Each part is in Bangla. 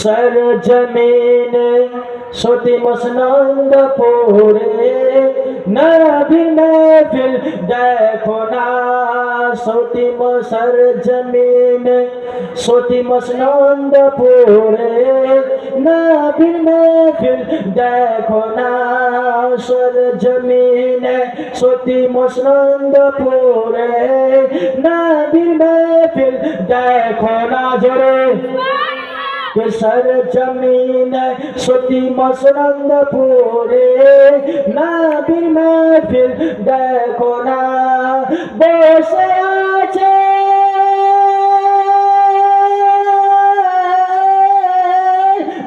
সর জমিন সতী মসনন্দ পুরে নবী দেখো না, সতী মসর জমিন সতী মসনন্দ পুরে নবী দেখো না সর জমিন সতী মসনন্দ পুরে নবী দেখো না, জোরে। के सर जमीन सुती मसरंद पूरे नाबी महफिल देखो ना বসে আছে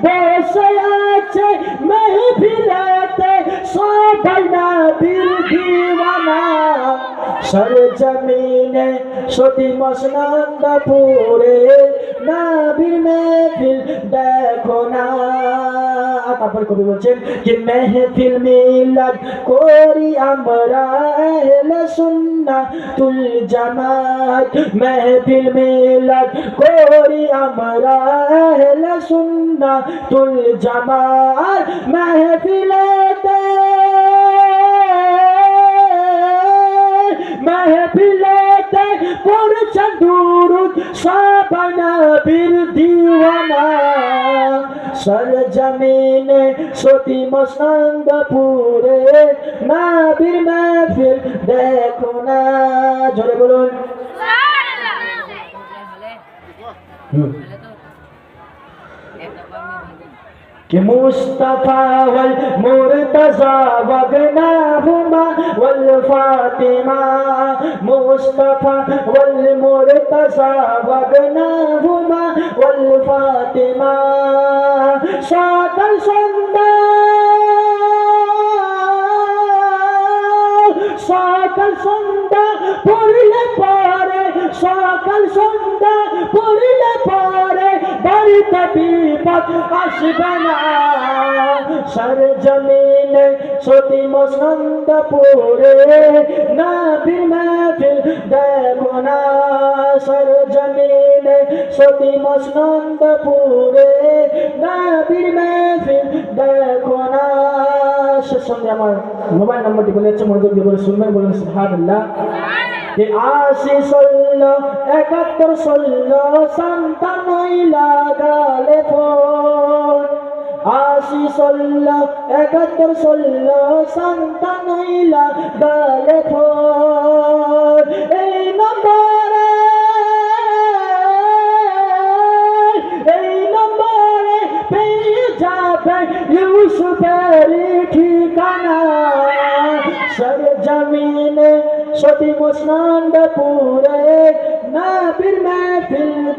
বসে আছে মেহফিলাতে সবাই নাবির দিওয়ানা সর জমিনে সতী মসনন্দ পুরে নাবির মেহফিল তারপর কবি বলছেন যে মেহফিল মিলাদ করি আমরা এলে সুন্না তুল জামাত মেহফিল মিলাদ করি আমরা এলে সুন্না তুল জামাত মেহফিলেতে মেহফিলেতে পড়ছেন দুরুদ সবাই নবীর দিওয়ানা সরজমিনে সতী মসঙ্গপুরে মাবির মাহফিল দেখো না জোরে বলুন کہ مصطفیٰ والمرتضى وابناهما والفاطمة مصطفى والمرتضى وابناهما والفاطمة সকাল সন্ধ্যা। সকাল সন্ধ্যা পড়িলে পরে সকাল সন্ধ্যা পড়িলে পরে, বাড়িতে বিপদ আসবে না। সার জমিনে সতী মসন্দ পুরে না বিমাফিল দেব না। সার জমিনে সতী মসন্দ পুরে শেষ সঙ্গে আমার মোবাইল নাম্বারটি বলে যাচ্ছে, মনোযোগ দিয়ে বলে শুনবেন, বলুন সুহাদুল্লাহ যে আশি সল্ল একাত্তর ষোলো সন্তানই লাগালে ফোন। আশি সল্ল একাত্তর ষোলো সন্তানই এই যাবে ইউসুফের ঠিকানা সর জমিনে সতী মসনন্দ পুরে নাবির মেহফিল